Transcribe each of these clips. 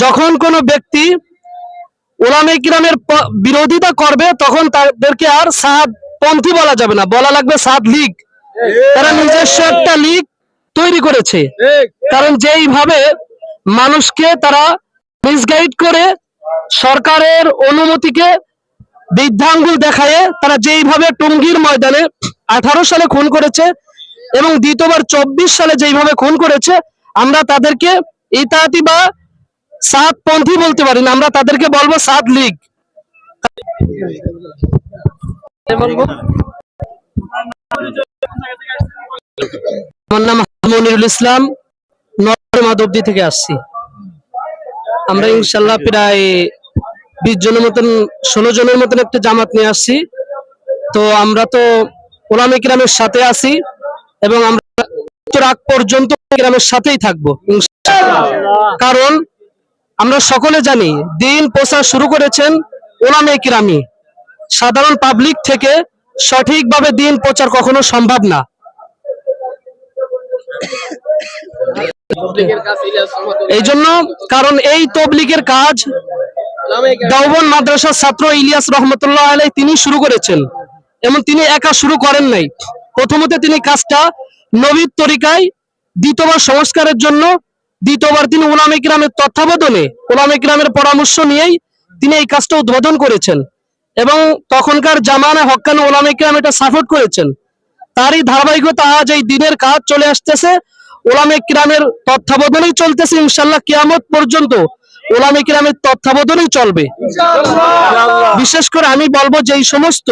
যখন কোনো ব্যক্তি ওলামে কিরামের বিরোধিতা করবে, তখন তাদেরকে আর সাদ পন্থী বলা যাবে না। বলা লাগবে সাদ লীগ। তারা নিজস্ব একটা লীগ তৈরি করেছে। কারণ যেইভাবে মানুষকে তারা মিসগাইড করে সরকারের অনুমতিকে বৃদ্ধাঙ্গুল দেখায় তারা যেইভাবে টুঙ্গির ময়দানে আঠারো সালে খুন করেছে এবং দ্বিতীয়বার চব্বিশ সালে যেইভাবে খুন করেছে, আমরা তাদেরকে ইতাহাতি বা সাত পন্থী বলতে পারি না আমরা তাদেরকে বলব সাত লীগ। আমার নাম মনিরুল ইসলাম নর মাধবদী থেকে আসছি। আমরা ইনশাল্লাহ প্রায় বিশ জনের মতন, ষোলো জনের মতন একটা জামাত নিয়ে আসছি। তো আমরা তো ওলামে কিরামের সাথে আছি এবং আমরা আগ পর্যন্ত গ্রামের সাথেই থাকব কারণ আমরা সকলে জানি দিন প্রচার শুরু করেছেন ওলামে কিরামি। সাধারণ পাবলিক থেকে সঠিকভাবে দিন প্রচার কখনো সম্ভব না। এই জন্য কারণ এই তবলিগের কাজ দাউবন মাদ্রাসার ছাত্র ইলিয়াস রহমতুল্লাহ আলাই তিনি শুরু করেছেন। এবং তিনি একা শুরু করেন নাই। প্রথমত তিনি কাজটা নবীর তরিকায় দ্বিতীয়বার সংস্কারের জন্য দ্বিতীয়বার তিনি ওলামে কিরামের তত্ত্বাবধানে ওলামে কিরামের পরামর্শ নিয়েই তিনি এই কাজটা উদ্বোধন করেছেন। এবং তখনকার জামানা হক্কান ওলামে কিরাম এটা সাপোর্ট করেছেন। তারই ধারাবাহিকতা আজ এই দিনের কাজ চলে আসতেছে। ওলামে কিরামের তত্ত্বাবধানেই চলতেছে ইনশাল্লাহ কিয়ামত পর্যন্ত ওলামে কিরামের তত্ত্বাবধানেই চলবে। বিশেষ করে আমি বলব যে এই সমস্ত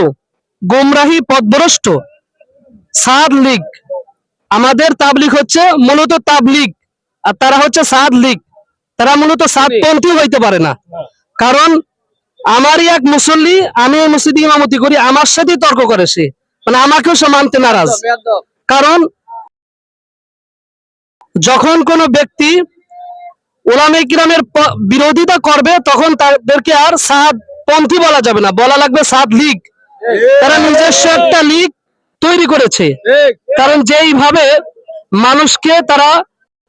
গোমরাহি পথভ্রষ্ট সাদ লীগ আমাদের তাবলিগ হচ্ছে মূলত তাবলিগ। আর তারা হচ্ছে সাদ লীগ। তারা মূলত সাদপন্থী হইতে পারে না। কারণ আমারই এক মুসল্লি আমি এই মসজিদে ইমামতি করি আমার সাথেই তর্ক করে সে। মানে আমাকেও সে মানতে নারাজ। কারণ যখন কোনো ব্যক্তি ওলামে কিরামের বিরোধিতা করবে তখন তাদেরকে আর সাদ পন্থী বলা যাবে না। বলা লাগবে সাদ লীগ। তারা নিজস্ব একটা লীগ তৈরি করেছে। কারণ যেইভাবে মানুষকে তারা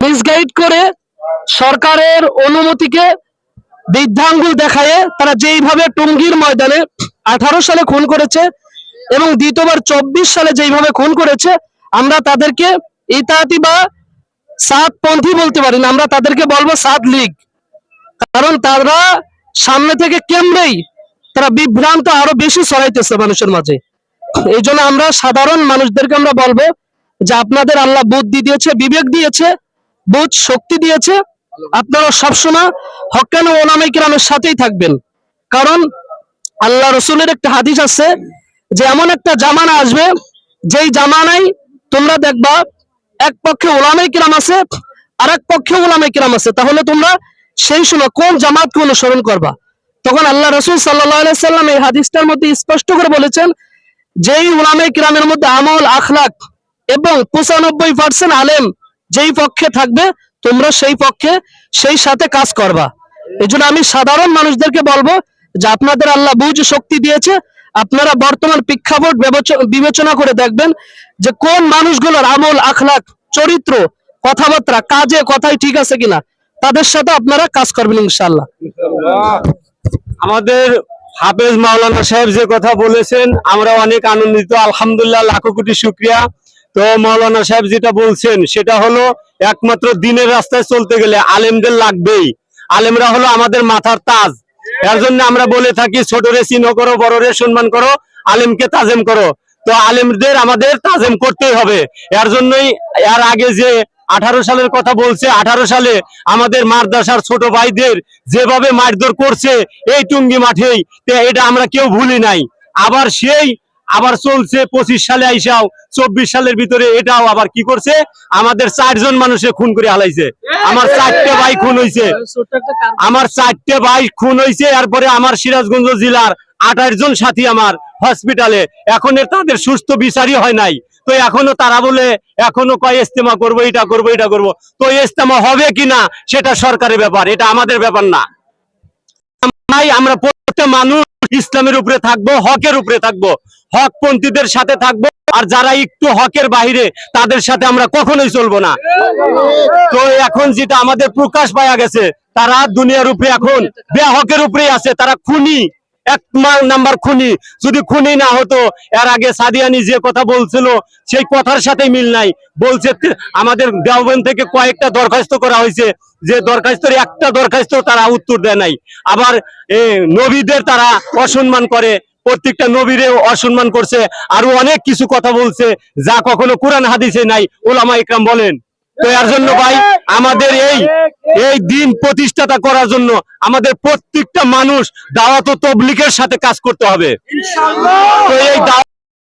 মিসগাইড করে সরকারের অনুমতিকে বৃদ্ধাঙ্গুল দেখায় তারা যেইভাবে টুঙ্গির ময়দানে আঠারো সালে খুন করেছে এবং দ্বিতীয়বার চব্বিশ সালে যেইভাবে খুন করেছে, আমরা তাদেরকে ইতাহাতি বা সাত পন্থী বলতে পারি না, আমরা তাদেরকে বলব সাত লীগ। কারণ তারা সামনে থেকে কেমনেই তারা বিভ্রান্ত আরও বেশি ছড়াইতেছে মানুষের মাঝে। এই জন্য আমরা সাধারণ মানুষদেরকে আমরা বলব যে আপনাদের আল্লাহ বুদ্ধি দিয়েছে, বিবেক দিয়েছে বুধ শক্তি দিয়েছে। আপনারা সবসময় হকান ওলামাই কিরামের সাথেই থাকবেন। কারণ আল্লাহ রসুলের একটা হাদিস আছে যে এমন একটা জামানা আসবে, যেই জামানায় তোমরা দেখবা এক পক্ষে ওলামাই কিরাম আছে আর এক পক্ষে ওলামাই কিরাম আছে। তাহলে তোমরা সেই সময় কোন জামাতকে অনুসরণ করবা? তখন আল্লাহ রসুল সাল্লাহ সাল্লাম এই হাদিসটার মধ্যে স্পষ্ট করে বলেছেন, যেই উলামে কিরামের মধ্যে আমল, আখলাক এবং পঁচানব্বই পার্সেন্ট আলেম যেই পক্ষে থাকবে, তোমরা সেই পক্ষে সেই সাথে কাজ করবা। এই আমি সাধারণ মানুষদেরকে বলব যে আপনাদের আল্লাহ বুঝ শক্তি দিয়েছে, আপনারা বর্তমান প্রেক্ষাপট বিবেচনা করে দেখবেন যে কোন মানুষগুলোর আমল আখলাক চরিত্র, কথাবার্তা, কাজে কথাই ঠিক আছে কিনা, তাদের সাথে আপনারা কাজ করবেন ইনশাল্লাহ আমাদের হাফেজ মাওলানা সাহেব যে কথা বলেছেন, আমরা অনেক আনন্দিত, আলহামদুলিল্লাহ, লাখো কোটি শুক্রিয়া। তো মৌলানা সাহেব যেটা বলছেন, সেটা হলো একমাত্র দিনের রাস্তায় চলতে গেলে আলেমদের লাগবেই। আলেমরা হলো আমাদের মাথার তাজ। এর জন্য আমরা বলে থাকি, ছোট রে চিহ্ন করো বড়রে সম্মান করো, আলেমকে তাজেম করো। তো আলেমদের আমাদের তাজেম করতেই হবে। এর জন্যই এর আগে যে আঠারো সালের কথা বলছে, আঠারো সালে আমাদের মারদাসার ছোট ভাইদের যেভাবে মারধর করছে, এই টুঙ্গি মাঠেই এটা আমরা কেউ ভুলি নাই। আবার সেই আবার চলছে পঁচিশ সালে আইসাও, চব্বিশ সালের ভিতরে এটাও আবার কি করছে? আমাদের চারজন মানুষে খুন করে হালাইছে। আমার চারটে ভাই খুন হয়েছে আমার চারটে ভাই খুন হয়েছে এরপরে আমার সিরাজগঞ্জ জেলার আঠাশ জন সাথী আমার হসপিটালে। এখন এর তাদের সুস্থ বিচারই হয় নাই। তো এখনও তারা বলে, এখনও কয় ইস্তেমা করব, এটা করব এটা করব। তো ইস্তেমা হবে কিনা, সেটা সরকারের ব্যাপার, এটা আমাদের ব্যাপার না। আমরা প্রত্যেকটা মানুষ ইসলামের উপরে থাকব, হকের উপরে থাকব। হকপন্থীদের সাথে থাকব আর যারা একটু হকের বাইরে তাদের সাথে আমরা কখনোই চলবো না। তো এখন যেটা আমাদের প্রকাশ পাওয়া গেছে, তারা দুনিয়ার উপরে এখন বেহকের উপরেই আছে। তারা খুনি, এক নাম্বার খুনি। যদি খুনি না হতো, এর আগে সাদিয়ানি যে কথা বলছিল, সেই কথার সাথে মিল নাই। বলছে, আমাদের দেওবন্দ থেকে কয়েকটা দরখাস্ত করা হয়েছে। যে দরখাস্তের একটা দরখাস্ত তারা উত্তর দেয় নাই। আবার নবীদের তারা অসম্মান করে। প্রত্যেকটা নবীরে অসম্মান করছে, আরও অনেক কিছু কথা বলছে, যা কখনো কোরআন হাদিসে নাই, ওলামা ইকরাম বলেন। তো এর জন্য ভাই, আমাদের এই এই দিন প্রতিষ্ঠাতা করার জন্য আমাদের প্রত্যেকটা মানুষ দাওয়াত তবলিকের সাথে কাজ করতে হবে। তো এই